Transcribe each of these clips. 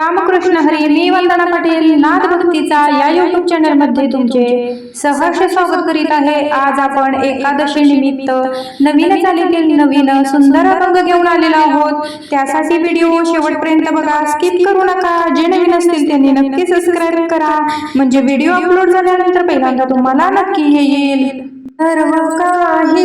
रामकृष्ण हरी मी वंदना पाटील नाद भक्तीचा या युट्यूब चॅनलमध्ये तुमचे सहर्ष स्वागत करीत आहे. आज आपण एकादशी निमित्त नवीन चालीतील नवीन सुंदर अभंग घेऊन आलेलो आहोत. त्यासाठी व्हिडिओ शेवटपर्यंत बघा. स्किप करू नका. जे नवीन असतील त्यांनी नक्की सबस्क्राईब करा. म्हणजे व्हिडिओ अपलोड झाल्यानंतर पहिल्यांदा तुम्हाला नक्की हे येईल. सर्व काही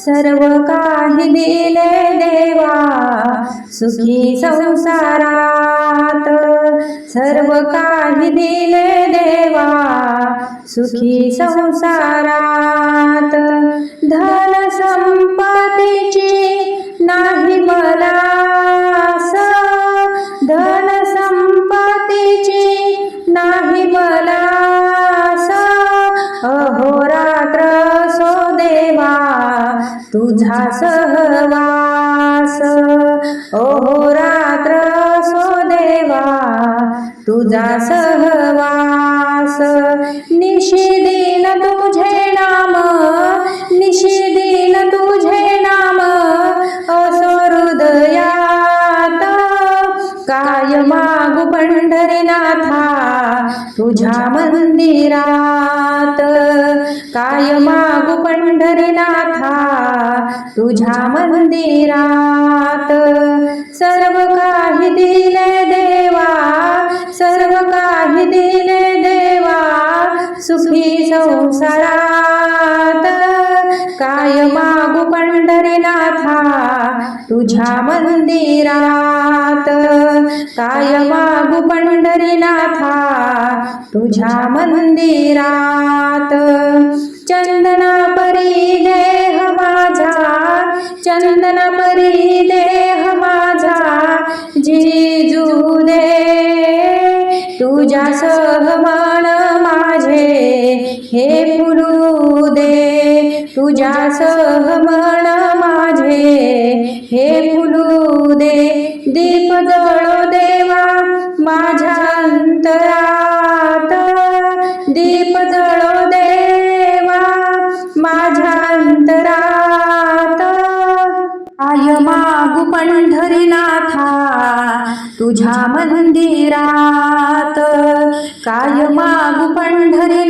सर्व काही दिले देवा. सुखी संसारात सर्व काही दिले देवा. सुखी संसारात धन संपत्तीची नाही मला तुझा सहवास. अहोरात्र सो देवा तुझा सहवास. निशिदिन तुझे नाम निशिदिन तुझे नाम. असो हृदयात काय मागू पंढरीनाथा. तुझ्या मंदिरात काय मागू पंढरीनाथा? तुझ्या मंदिरात मागू पंढरीनाथा तुझ्या मंदिरात. काय मागू पंढरीनाथा तुझ्या मंदिरात. चंदना परी देह माझा चंदना परी देह माझा. जिजू दे तुझ्या सहमान माझे हे तुझ्या सहमान माझे. हे फुलू दे दीप जळो देवा माझ्या अंतरात. दीप जळो देवा माझ्या अंतरात. आय मागू पंढरीनाथा तुझ्या मंदिरात. काय मागू पंढरी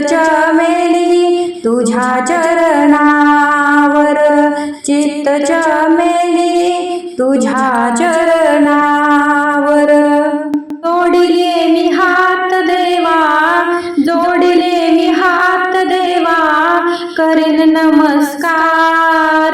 चमेली तुझ्या चरणावर. चित्त चमेली तुझ्या चरणावर. जोडले मी हात देवा जोडले मी हात देवा करेन नमस्कार.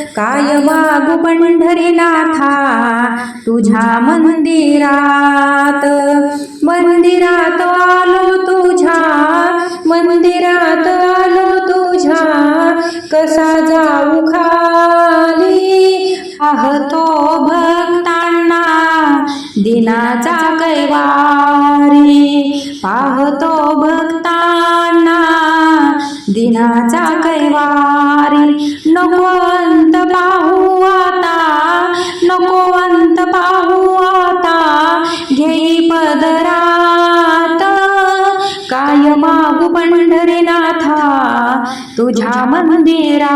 काय वागू पंढरीनाथा तुझ्या मंदिरात. मंदिरात आलो तुझ्या मंदिरात आलो तुझ्या. कसा जाऊ खाली? आहतो भक्तांना दिनाचा कैवा पाहतो भक्तांना दिनाचा कैवारी. नको अंत पाहू आता नकोवंत पाहू आता घेई पदरात काय मागू पंढरीनाथा तुझ्या मंदिरा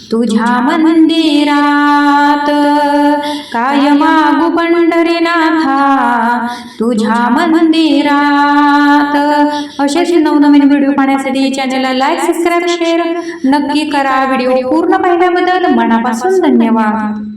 तुझ्या मंदिरात. काय मागू पंढरीनाथा. तुझ्या मंदिरात. असेच नवनवीन व्हिडिओ पाहण्यासाठी चॅनलला लाईक सबस्क्राईब शेअर नक्की करा. व्हिडिओ पूर्ण पाहिल्याबद्दल मनापासून धन्यवाद.